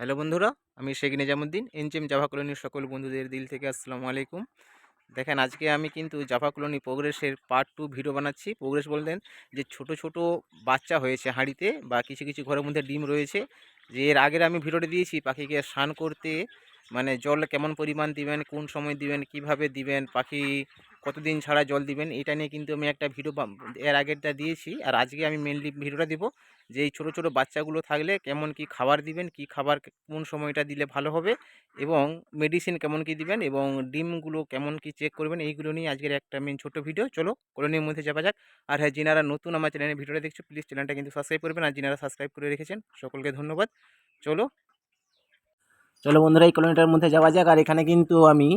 Hello বন্ধুরা, আমি Sheikh Nizamuddin, NGM Java কলোনির সকল বন্ধুদের দিল থেকে আসসালামু আলাইকুম। দেখেন, আজকে আমি কিন্তু জাভা কলোনি প্রোগ্রেসের পার্ট টু ভিডিও বানাচ্ছি। প্রোগ্রেস বলতেন যে ছোট ছোট বাচ্চা হয়েছে হাঁড়িতে বা কিছু কিছু ঘরের মধ্যে ডিম রয়েছে। যে এর আগের আমি ভিডিওটি দিয়েছি, পাখিকে স্নান করতে মানে জল কেমন পরিমাণ দিবেন, কোন সময় দিবেন, কীভাবে দিবেন, পাখি কতদিন ছাড়া জল দিবেন, এটা নিয়ে কিন্তু আমি একটা ভিডিও এর আগেরটা দিয়েছি। আর আজকে আমি মেনলি ভিডিওটা দিব যে এই ছোটো ছোটো বাচ্চাগুলো থাকলে কেমন কি খাবার দিবেন, কি খাবার কোন সময়টা দিলে ভালো হবে এবং মেডিসিন কেমন কি দিবেন এবং ডিমগুলো কেমন কি চেক করবেন, এইগুলো নিয়ে আজকের একটা মেন ছোট্ট ভিডিও চলো কলোনির মধ্যে যাওয়া যাক। আর হ্যাঁ যিনারা নতুন আমার চ্যানেলের ভিডিওটা দেখছ প্লিজ চ্যানেলটা কিন্তু সাবস্ক্রাইব করবেন। আর যিনারা সাবস্ক্রাইব করে রেখেছেন, সকলকে ধন্যবাদ। চলো চলো বন্ধুরা, এই কলোনিটার মধ্যে যাওয়া যাক। আর এখানে কিন্তু আমি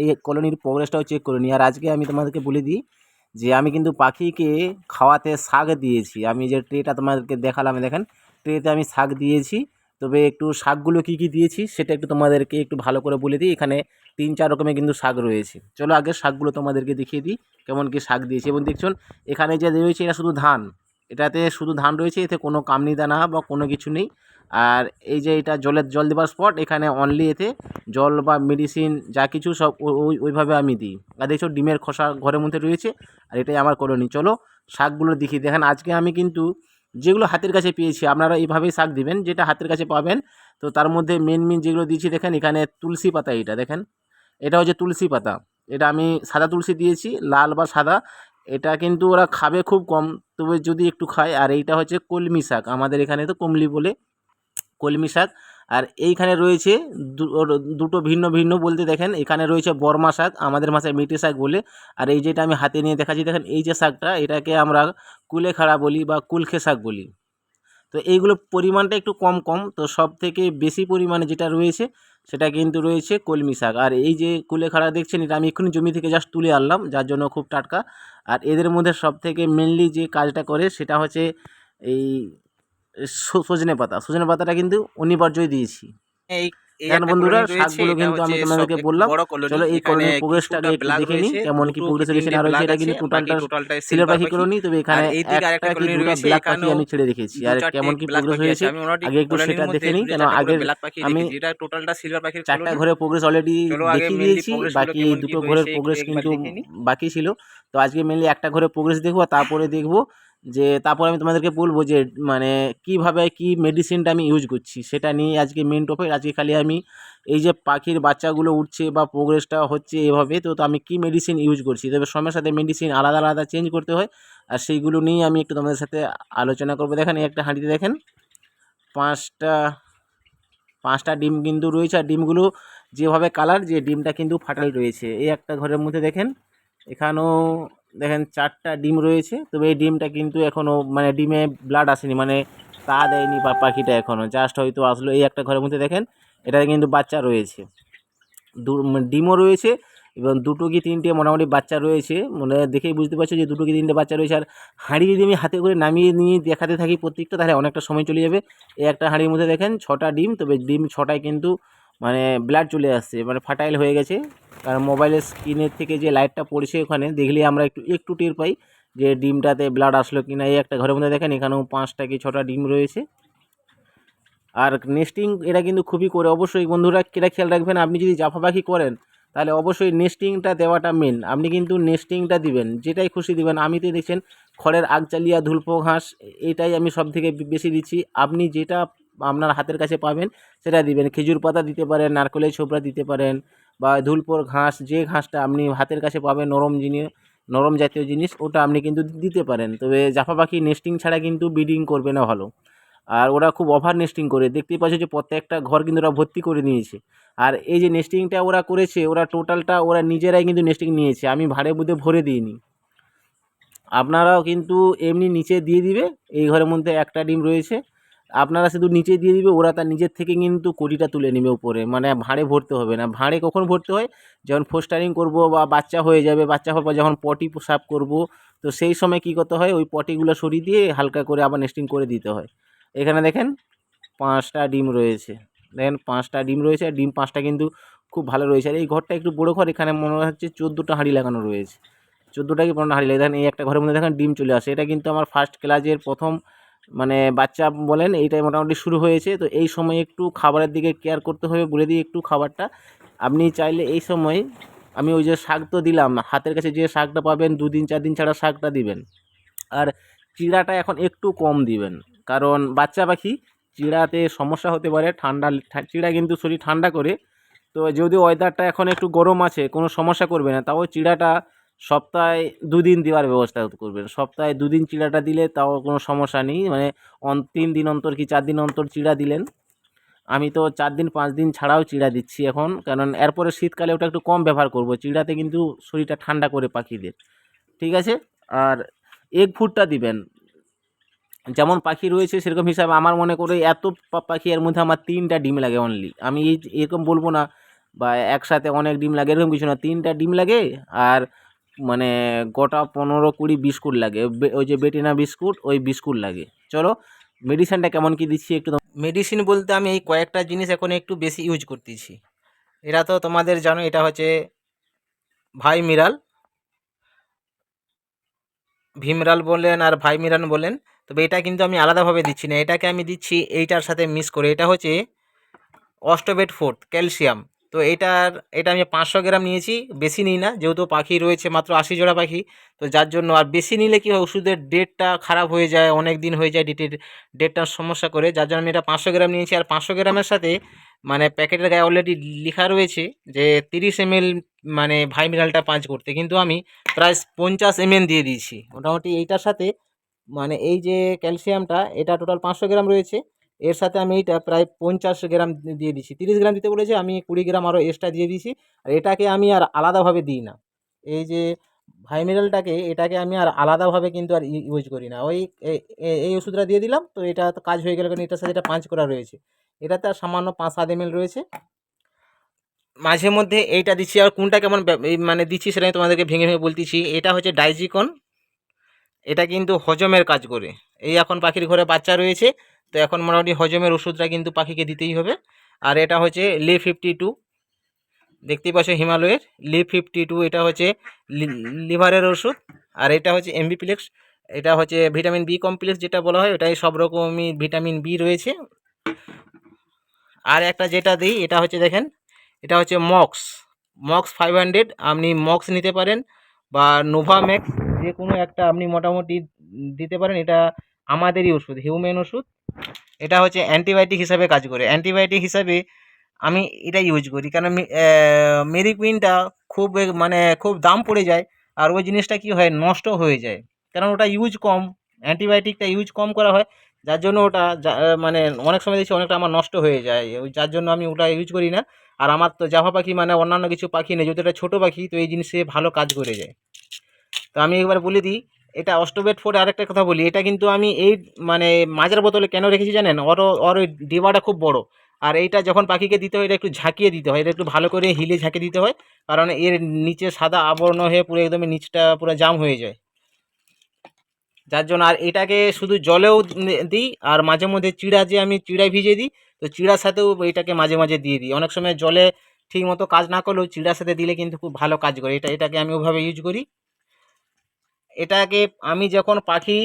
এই কলোনির প্রোগ্রেসটাও চেক করে নিই। আর আজকে আমি তোমাদেরকে বলে দিই যে, আমি কিন্তু পাখিকে খাওয়াতে শাক দিয়েছি। আমি যে ট্রেটা তোমাদেরকে দেখালাম, দেখেন, ট্রেতে আমি শাক দিয়েছি। তবে একটু শাকগুলো কী কী দিয়েছি, সেটা একটু তোমাদেরকে একটু ভালো করে বলে দিই। এখানে তিন চার রকমের কিন্তু শাক রয়েছে। চলো আগে শাকগুলো তোমাদেরকে দেখিয়ে দিই, কেমন কি শাক দিয়েছি। এবং দেখছুন এখানে যে রয়েছে, এটা শুধু ধান। এটাতে শুধু ধান রয়েছে, এতে কোনো কামনি দানা বা কোনো কিছু নেই। আর এই যে এটা জলের, জল দেওয়ার স্পট এখানে অনলি এতে জল বা মেডিসিন যা কিছু সব ওই ওইভাবে আমি দিই। আর দেখছ ডিমের খোসা ঘরের মধ্যে রয়েছে, আর এটাই আমার কলোনি চলো শাকগুলো দেখি। দেখেন, আজকে আমি কিন্তু যেগুলো হাতের কাছে পেয়েছি, আপনারা এইভাবেই শাক দিবেন, যেটা হাতের কাছে পাবেন। তো তার মধ্যে মেন মেন যেগুলো দিয়েছি, দেখেন, এখানে তুলসী পাতা এটা দেখেন। এটা হচ্ছে তুলসী পাতা। এটা আমি সাদা তুলসী দিয়েছি, লাল বা সাদা। এটা কিন্তু ওরা খাবে খুব কম। তবে যদি একটু খায়, আর এইটা হচ্ছে কলমি শাক। আমাদের এখানে তো কমলি বলে কলমি শাক। আর এইখানে রয়েছে দুটো ভিন্ন ভিন্ন বলতে দেখেন। এখানে রয়েছে বর্মা শাক, আমাদের ভাষায় মেটে শাক বলে। আর এই যেটা আমি হাতে নিয়ে দেখাচ্ছি, দেখেন এই যে শাকটা, এটাকে আমরা কুলেখাড়া বলি বা কুলখে শাক বলি। তো এইগুলো পরিমাণটা একটু কম কম। তো সব থেকে বেশি পরিমাণে যেটা রয়েছে, সেটা কিন্তু রয়েছে কলমি শাক। আর এই যে কুলেখাড়া দেখছেন, এটা আমি এক্ষুনি জমি থেকে জাস্ট তুলে আনলাম, যার জন্য খুব টাটকা। আর এদের মধ্যে সব থেকে মেনলি যে কাজটা করে, সেটা হচ্ছে এই সজনে পাতা। সজনে পাতাটা কিন্তু অনিবার্যই দিয়েছি। এই দেখেন বন্ধুরা, শাকগুলো কিন্তু আমি তোমাদেরকে বললাম। চলো এই কলোনির একটু দেখে নিই, কেমন কি progress হয়েছে রয়েছে, black এটা কিন্তু আছে, total বাকি টা totalটাই সিলভার silver পাখি। কলোনি তবে এখানে আর একটা কি দুটো ব্ল্যাক পাখি আমি ছেড়ে রেখেছি আর কেমন কি প্রোগ্রেস হয়েছে আগে একটু সেটা দেখে নিই কেন পাখি আমি দেখেছি, এটা টোটালটা সিলভার পাখির চারটা। ঘরের প্রোগ্রেস অলরেডি আগে দেখিয়ে দিয়েছি বাকি দুটো ঘরের প্রোগ্রেস কিন্তু বাকি ছিল তো আজকে মেনলি একটা ঘরের প্রোগ্রেস দেখব আর তারপরে দেখব যে তারপর আমি তোমাদেরকে বলব যে মানে কীভাবে, কী মেডিসিনটা আমি ইউজ করছি, সেটা নিয়ে আজকে মেন টপিক আজকে খালি আমি এই যে পাখির বাচ্চাগুলো উঠছে বা প্রোগ্রেসটা হচ্ছে এভাবে, তো তো আমি কী মেডিসিন ইউজ করছি? তবে সময়ের সাথে মেডিসিন আলাদা আলাদা চেঞ্জ করতে হয়, আর সেইগুলো নিয়েই আমি একটু তোমাদের সাথে আলোচনা করব। দেখেন একটা হাঁড়িতে দেখেন, পাঁচটা পাঁচটা ডিম কিন্তু রয়েছে, আর ডিমগুলো যেভাবে কালার যে ডিমটা কিন্তু ফাটাল রয়েছে। এই একটা ঘরের মধ্যে দেখেন, এখানেও দেখেন চারটা ডিম রয়েছে, তবে এই ডিমটা কিন্তু এখনও মানে ডিমে ব্লাড আসেনি মানে তা দেয়নি পাখিটা এখনও জাস্ট হয়তো আসলো এই একটা ঘরের মধ্যে, দেখেন এটাতে কিন্তু বাচ্চা রয়েছে। দু, ডিমও রয়েছে এবং দুটো কি তিনটে মোটামুটি বাচ্চা রয়েছে মানে দেখেই বুঝতে পারছ যে দুটো কি তিনটে বাচ্চা রয়েছে। আর হাঁড়ি যদি আমি হাতে করে নামিয়ে নিয়ে দেখাতে থাকি প্রত্যেকটা, তাহলে অনেকটা সময় চলে যাবে। এই একটা হাঁড়ির মধ্যে দেখেন ছটা ডিম, তবে ডিম ছটায় কিন্তু মানে ব্লাড চলে আসছে মানে ফাটাইল হয়ে গেছে। কারণ মোবাইলের স্ক্রিনের থেকে যে লাইটটা পড়ছে ওখানে দেখলে আমরা একটু একটু টের পাই যে ডিমটাতে ব্লাড আসলো কি না এই একটা ঘরের মধ্যে দেখেন, এখানেও পাঁচটা কি ছটা ডিম রয়েছে। আর নেস্টিং এটা কিন্তু খুবই করে। অবশ্যই বন্ধুরা কেটা খেয়াল রাখবেন, আপনি যদি জাফা পাখি করেন, তাহলে অবশ্যই নেস্টিংটা দেওয়াটা মেন আপনি কিন্তু নেস্টিংটা দিবেন, যেটাই খুশি দিবেন। আমি তো দেখছেন, খড়ের আগচালিয়া ধুলপো ঘাস এটাই আমি সব থেকে বেশি দিচ্ছি। আপনি যেটা আপনার হাতের কাছে পাবেন, সেটা দিবেন। খেজুর পাতা দিতে পারেন, নারকেলের ছোবড়া দিতে পারেন, বা ধুলপোর ঘাস, যে ঘাসটা আপনি হাতের কাছে পাবেন, নরম জিনিস, নরম জাতীয় জিনিস, ওটা আপনি কিন্তু দিতে পারেন। তবে জাফা পাখি নেস্টিং ছাড়া কিন্তু ব্রিডিং করবে না ভালো। আর ওরা খুব ওভার নেস্টিং করে। দেখতেই পাচ্ছ যে প্রত্যেকটা ঘর কিন্তু ওরা ভর্তি করে নিয়েছে। আর এই যে নেস্টিংটা ওরা করেছে, ওরা টোটালটা ওরা নিজেরাই কিন্তু নেস্টিং নিয়েছে। আমি ভাড়ে বুধে ভরে দিইনি। আপনারাও কিন্তু এমনি নিচে দিয়ে দিবে। এই ঘরের মধ্যে একটা ডিম রয়েছে। আপনারা শুধু নিচে দিয়ে দিবে, ওরা তার নিজের থেকে কিন্তু কোটিটা তুলে নেবে উপরে। মানে ভাঁড়ে ভরতে হবে না। ভাঁড়ে কখন ভরতে হয়? যখন ফোস্টারিং করব বা বাচ্চা হয়ে যাবে, বাচ্চা হওয়ার পর যখন পটি সাফ করব, তো সেই সময় কী করতে হয়? ওই পটিগুলো সরিয়ে দিয়ে হালকা করে আবার নেস্টিং করে দিতে হয়। এখানে দেখেন পাঁচটা ডিম রয়েছে। দেখেন পাঁচটা ডিম রয়েছে। আর ডিম পাঁচটা কিন্তু খুব ভালো রয়েছে। আর এই ঘরটা একটু বড়ো ঘর, এখানে মনে হচ্ছে চোদ্দোটা হাঁড়ি লাগানো রয়েছে। চোদ্দোটা কি পনেরো হাঁড়ি লাগে দেখেন এই একটা ঘরের মধ্যে দেখেন ডিম চলে আসে। এটা কিন্তু আমার ফার্স্ট ক্লাসের প্রথম মানে বাচ্চা বলেন এইটাই মোটামুটি শুরু হয়েছে, তো এই সময় একটু খাবারের দিকে কেয়ার করতে হবে বলে দিই একটু খাবারটা। আপনি চাইলে এই সময় আমি ওই যে শাক তো দিলাম, হাতের কাছে যে শাকটা পাবেন, দুদিন চার দিন ছাড়া শাকটা দিবেন। আর চিড়াটা এখন একটু কম দিবেন, কারণ বাচ্চা পাখি চিড়াতে সমস্যা হতে পারে, ঠান্ডা চিড়া কিন্তু শরীর ঠান্ডা করে। তো যদি ওয়েদারটা এখন একটু গরম আছে, কোনো সমস্যা করবে না, তাও চিড়াটা সপ্তাহে দুদিন দেওয়ার ব্যবস্থা করবেন। সপ্তাহে দুদিন চিড়াটা দিলে তাও কোনো সমস্যা নেই। মানে তিন দিন অন্তর কি চার দিন অন্তর চিড়া দিলেন? আমি তো চার দিন, পাঁচ দিন ছাড়াও চিড়া দিচ্ছি এখন। কারণ এরপরে শীতকালে ওটা একটু কম ব্যবহার করব। চিড়াতে কিন্তু শরীরটা ঠান্ডা করে পাখিদের। ঠিক আছে? আর এগ ফুডটা দিবেন। যেমন পাখি রয়েছে সেরকম হিসাবে আমার মনে করে এত পাখি এর মধ্যে আমার তিনটা ডিম লাগে অনলি আমি এই, এরকম বলব না বা একসাথে অনেক ডিম লাগে, এরকম কিছু না। তিনটা ডিম লাগে আর মানে গোটা পনেরো কুড়ি বিস্কুট লাগে। ওই যে বেটিনা বিস্কুট, ওই বিস্কুট লাগে। চলো মেডিসিনটা কেমন কি দিচ্ছি একটু মেডিসিন বলতে আমি এই কয়েকটা জিনিস এখন একটু বেশি ইউজ করতেছি। এটা তো তোমাদের জানো, এটা হচ্ছে ভাই মিরাল ভীমরাল বলেন আর ভাই মিরান বলেন। তবে এটা কিন্তু আমি আলাদাভাবে দিচ্ছি না। এটাকে আমি দিচ্ছি এইটার সাথে মিস করে। এটা হচ্ছে অস্টোবেট ফোর্থ, ক্যালসিয়াম। তো এটার এটা আমি পাঁচশো গ্রাম নিয়েছি, বেশি নিই না, যেহেতু পাখি রয়েছে মাত্র আশি জোড়া পাখি, তো যার জন্য আর বেশি নিলে কী হয়, ওষুধের ডেটটা খারাপ হয়ে যায়, অনেক দিন হয়ে যায় ডেটের, ডেটটার সমস্যা করে, যার জন্য আমি এটা পাঁচশো গ্রাম নিয়েছি, আর পাঁচশো গ্রামের সাথে মানে প্যাকেটের গায়ে অলরেডি লেখা রয়েছে যে তিরিশ এমএল মানে ভাই মিনালটা পাঁচ করতে, কিন্তু আমি প্রায় পঞ্চাশ এমএল দিয়ে দিয়েছি। মোটামুটি এইটার সাথে মানে এই যে ক্যালসিয়ামটা, এটা টোটাল পাঁচশো গ্রাম রয়েছে এর সাথে আমি এইটা প্রায় পঞ্চাশ গ্রাম দিয়ে দিচ্ছি তিরিশ গ্রাম দিতে বলেছে, আমি কুড়ি গ্রাম আরও এক্সট্রা দিয়ে দিয়েছি আর এটাকে আমি আর আলাদাভাবে দিই না। এই যে ভাই মিনারেলটাকে এটাকে আমি আর আলাদাভাবে কিন্তু আর ইউজ করি না। ওই এই ওষুধটা দিয়ে দিলাম, তো এটা তো কাজ হয়ে গেল কারণ এটার সাথে এটা পাঁচ করা রয়েছে। এটাতে আর সামান্য পাঁচ সাত এমএল রয়েছে। মাঝে মধ্যে এইটা দিচ্ছি, আর কোনটা কেমন মানে দিচ্ছি সেটা তোমাদেরকে ভেঙে ভেঙে বলতেছি। এটা হচ্ছে ডাইজিকন। এটা কিন্তু হজমের কাজ করে। এই এখন পাখির ঘরে বাচ্চা রয়েছে তো এখন মোটামুটি হজমের ওষুধটা কিন্তু পাখিকে দিতেই হবে। আর এটা হচ্ছে লি ফিফটি টু। দেখতেই পাচ্ছ হিমালয়ের লি ফিফটি টু, এটা হচ্ছে লিভারের ওষুধ। আর এটা হচ্ছে এমবিপ্লেক্স এটা হচ্ছে ভিটামিন বি কমপ্লেক্স যেটা বলা হয় এটাই সব রকমই ভিটামিন বি রয়েছে। আর একটা যেটা দিই, এটা হচ্ছে দেখেন, এটা হচ্ছে মক্স। মক্স ফাইভ হান্ড্রেড, আপনি মক্স নিতে পারেন বা নোভাম্যাক্স যে কোনো একটা আপনি মোটামুটি দিতে পারেন, এটা আমাদেরই ওষুধ হিউম্যান ওষুধ। এটা হচ্ছে অ্যান্টিবায়োটিক হিসাবে কাজ করে। অ্যান্টিবায়োটিক হিসাবে আমি এটা ইউজ করি। কারণ মেরিকুইনটা খুব মানে খুব দাম পড়ে যায় আর ওই জিনিসটা কি হয়, নষ্ট হয়ে যায়। কারণ ওটা ইউজ কম অ্যান্টিবায়োটিকটা ইউজ কম করা হয়, যার জন্য ওটা মানে অনেক সময় দেখছি অনেকটা আমার নষ্ট হয়ে যায়। ওই যার জন্য আমি ওটা ইউজ করি না। আর আমার তো জাভা পাখি মানে অন্যান্য কিছু পাখি নেই যদি এটা ছোটো পাখি, তো এই জিনিসে ভালো কাজ করে যায়। তো আমি একবার বলে দিই এটা অস্টোবেট ফোর আরেকটা কথা বলি, এটা কিন্তু আমি এই মানে মাঝের বোতলে কেন রেখেছি জানেন? ওর ওর ওই ডিবাটা খুব বড়। আর এইটা যখন পাখিকে দিতে হয়, এটা একটু ঝাঁকিয়ে দিতে হয়, এটা একটু ভালো করে হিলে ঝাঁকিয়ে দিতে হয়, কারণ এর নিচে সাদা আবরণ হয়ে পুরো একদমই নিচটা পুরো জাম হয়ে যায়। যার জন্য আর এটাকে শুধু জলেও দিই, আর মাঝে মধ্যে চিড়া যে আমি চিড়ায় ভিজিয়ে দিই, তো চিড়ার সাথেও এটাকে মাঝে মাঝে দিয়ে দিই। অনেক সময় জলে ঠিক মতো কাজ না করলেও চিড়ার সাথে দিলে কিন্তু খুব ভালো কাজ করে। এটা, এটাকে আমি ওভাবে ইউজ করি। এটাকে আমি যখন পাখি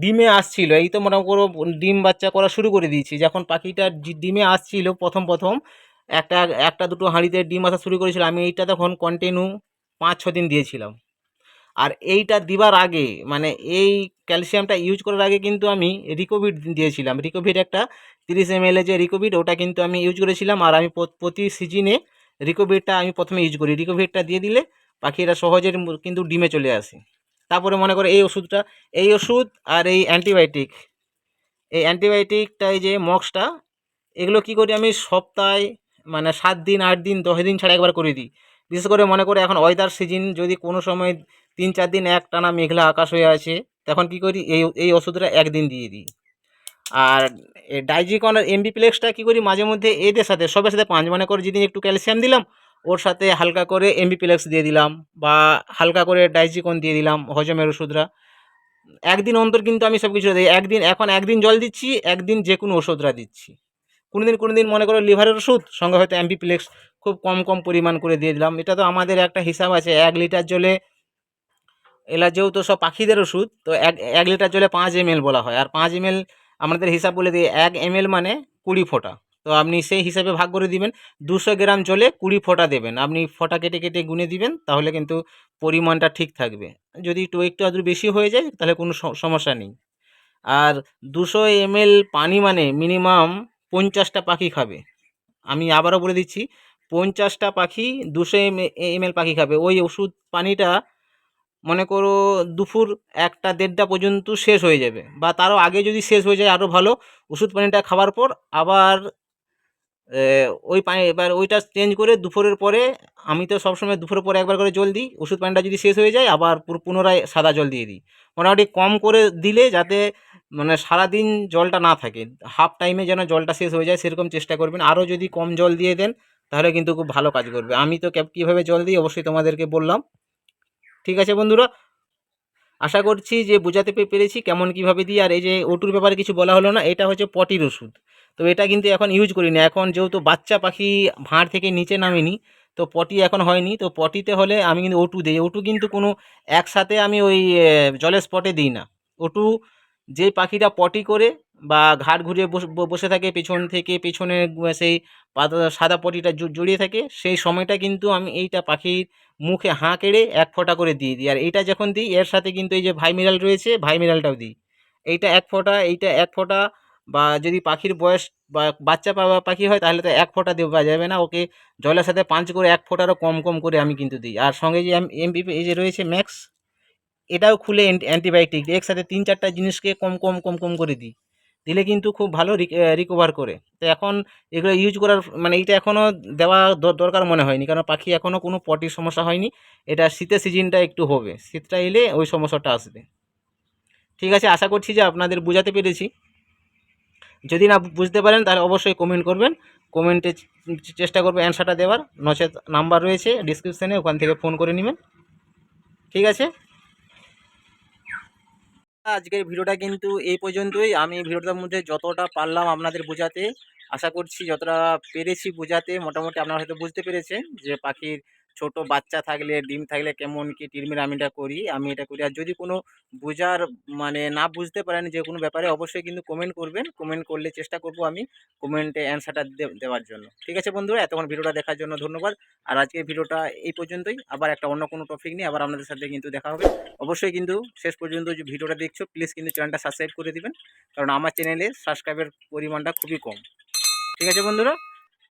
ডিমে আসছিল, এই তো মোটামুটি ডিম বাচ্চা করা শুরু করে দিয়েছি, যখন পাখিটা ডিমে আসছিল প্রথম প্রথম, একটা একটা দুটো হাঁড়িতে ডিম আসা শুরু করেছিল, আমি এইটা তখন কন্টিনিউ পাঁচ ছ দিন দিয়েছিলাম। আর এইটা দিবার আগে মানে এই ক্যালসিয়ামটা ইউজ করার আগে কিন্তু আমি রিকোভিড দিয়েছিলাম। রিকোভিড একটা তিরিশ এম যে রিকোভিড ওটা কিন্তু আমি ইউজ করেছিলাম, আর আমি প্রতি সিজনে রিকোভিডটা আমি প্রথমে ইউজ করি। রিকোভিডটা দিয়ে দিলে পাখিরা সহজে ম- কিন্তু ডিমে চলে আসে। তারপরে মনে করে এই ওষুধটা, এই ওষুধ আর এই অ্যান্টিবায়োটিক। এই অ্যান্টিবায়োটিকটা এই যে মক্সটা এগুলো কি করি আমি সপ্তাহে মানে সাত দিন, আট দিন, দশ দিন ছাড়া একবার করে দিই। বিশেষ করে মনে করে এখন ওয়েদার সিজন যদি কোনো সময় তিন চার দিন এক টানা মেঘলা আকাশ হয়ে আছে, তখন কি করি, এই এই ওষুধটা একদিন দিয়ে দিই। আর ডাইজিকন আর এমবিপ্লেক্সটা কী করি, মাঝে মধ্যে এদের সাথে, সবের সাথে পাঁচ, মনে করে যেদিন একটু ক্যালসিয়াম দিলাম ওর সাথে হালকা করে এমবিপ্লেক্স দিয়ে দিলাম বা হালকা করে ডাইজিকন দিয়ে দিলাম হজমের ওষুধরা। একদিন অন্তর কিন্তু আমি সব কিছু দিই। একদিন, এখন একদিন জল দিচ্ছি, একদিন যে কোনো ওষুধরা দিচ্ছি। কোনো দিন কোনো দিন মনে করো লিভারের ওষুধ, সঙ্গে হয়তো অ্যাম্পিপ্লেক্স খুব কম কম পরিমাণ করে দিয়ে দিলাম। এটা তো আমাদের একটা হিসাব আছে, এক লিটার জলে এলা যেহেতু সব পাখিদের ওষুধ, তো এক এক লিটার জলে পাঁচ এম বলা হয়। আর পাঁচ এম আমাদের হিসাব বলে দিই, এক এম মানে কুড়ি ফোঁটা। তো আপনি সেই হিসাবে ভাগ করে দিবেন। দুশো গ্রাম জলে কুড়ি ফোঁটা দেবেন। আপনি ফোঁটা কেটে কেটে গুনে দিবেন, তাহলে কিন্তু পরিমাণটা ঠিক থাকবে। যদি একটু একটু আদ্র বেশি হয়ে যায়, তাহলে কোনো সমস্যা নেই। আর দুশো এমএল পানি মানে মিনিমাম পঞ্চাশটা পাখি খাবে। আমি আবারও বলে দিচ্ছি, পঞ্চাশটা পাখি দুশো এমএল পাখি খাবে। ওই ওষুধ পানিটা মনে করো দুপুর একটা, দেড়টা পর্যন্ত শেষ হয়ে যাবে। বা তারও আগে যদি শেষ হয়ে যায় আরও ভালো, ওষুধ পানিটা খাওয়ার পর আবার ওই পানি এবার ওইটা চেঞ্জ করে দুপুরের পরে আমি তো সবসময় দুপুরের পরে একবার করে জল দিই। ওষুধ পানিটা যদি শেষ হয়ে যায়, আবার পুনরায় সাদা জল দিয়ে দিই। মোটামুটি কম করে দিলে যাতে মানে সারাদিন জলটা না থাকে। হাফ টাইমে যেন জলটা শেষ হয়ে যায় সেরকম চেষ্টা করবেন। আরও যদি কম জল দিয়ে দেন, তাহলে কিন্তু খুব ভালো কাজ করবে। আমি তো ক্যাব, কীভাবে জল দিই অবশ্যই তোমাদেরকে বললাম। ঠিক আছে বন্ধুরা? আশা করছি যে বোঝাতে পেরেছি কেমন কীভাবে দিই। আর এই যে ওটুর ব্যাপারে কিছু বলা হলো না, এটা হচ্ছে পটির ওষুধ। তো এটা কিন্তু এখন ইউজ করি না এখন যেহেতু বাচ্চা পাখি ভাঁড় থেকে নিচে নামেনি, তো পটি এখন হয়নি। তো পটিতে হলে আমি কিন্তু ওটু দিই। ওটু কিন্তু কোনো একসাথে আমি ওই জলের স্পটে দিই না। ওটু যে পাখিটা পটি করে বা ঘাট ঘুরিয়ে বস- থাকে, পেছন থেকে, পেছনে সেই সাদা পটিটা জড়িয়ে থাকে, সেই সময়টা কিন্তু আমি এইটা পাখির মুখে হাঁ কেড়ে এক ফোঁটা করে দিয়ে দিই। আর এইটা যখন দিই, এর সাথে কিন্তু এই যে ভাই মিরাল রয়েছে ভাই মিরালটাও দিই। এইটা এক ফোঁটা, এইটা এক ফোঁটা বা যদি পাখির বয়স বা বাচ্চা পাখি হয় তাহলে তো এক ফোঁটা দেওয়া যাবে না। ওকে জলের সাথে পাঁচ করে এক ফোঁটারও কম কম করে আমি কিন্তু দিই। আর সঙ্গে যে এমপি এই যে রয়েছে ম্যাক্স, এটাও খুলে অ্যান্টিবায়োটিক একসাথে তিন চারটা জিনিসকে কম কম কম কম করে দিই। দিলে কিন্তু খুব ভালো রিকভার করে। তো এখন এগুলো ইউজ করার মানে এইটা এখনও দেওয়া দরকার মনে হয়নি। কারণ পাখি এখনও কোনো পটির সমস্যা হয়নি। এটা শীতের সিজনটা একটু হবে। শীতটা এলে ওই সমস্যাটা আসবে। ঠিক আছে, আশা করছি যে আপনাদের বোঝাতে পেরেছি। যদি না বুঝতে পারেন, তাহলে অবশ্যই কমেন্ট করবেন। কমেন্টে চেষ্টা করব অ্যান্সারটা দেওয়ার। নচেত নাম্বার রয়েছে ডিসক্রিপশানে ওখান থেকে ফোন করে নেবেন। ঠিক আছে? আজকের ভিডিওটা কিন্তু এই পর্যন্তই। আমি ভিডিওটার মধ্যে যতটা পারলাম আপনাদের বোঝাতে, আশা করছি যতটা পেরেছি বোঝাতে, মোটামুটি আপনারা হয়তো বুঝতে পেরেছেন যে পাখির ছোট বাচ্চা থাকলে, ডিম থাকলে কেমন কি ট্রিটমেন্ট আমি এটা করি, আমি এটা করি। আর যদি কোনো বোঝার মানে না বুঝতে পারেন যে কোনো ব্যাপারে, অবশ্যই কিন্তু কমেন্ট করবেন। কমেন্ট করলে চেষ্টা করব আমি কমেন্টে অ্যান্সারটা দেওয়ার জন্য। ঠিক আছে বন্ধুরা? এতক্ষণ ভিডিওটা দেখার জন্য ধন্যবাদ। আর আজকের ভিডিওটা এই পর্যন্তই। আবার একটা অন্য কোনো টপিক নিয়ে আবার আপনাদের সাথে কিন্তু দেখা হবে। অবশ্যই কিন্তু শেষ পর্যন্ত যে ভিডিওটা দেখছ প্লিজ কিন্তু চ্যানেলটা সাবস্ক্রাইব করে দিবেন। কারণ আমার চ্যানেলে সাবস্ক্রাইবের পরিমাণটা খুবই কম। ঠিক আছে বন্ধুরা?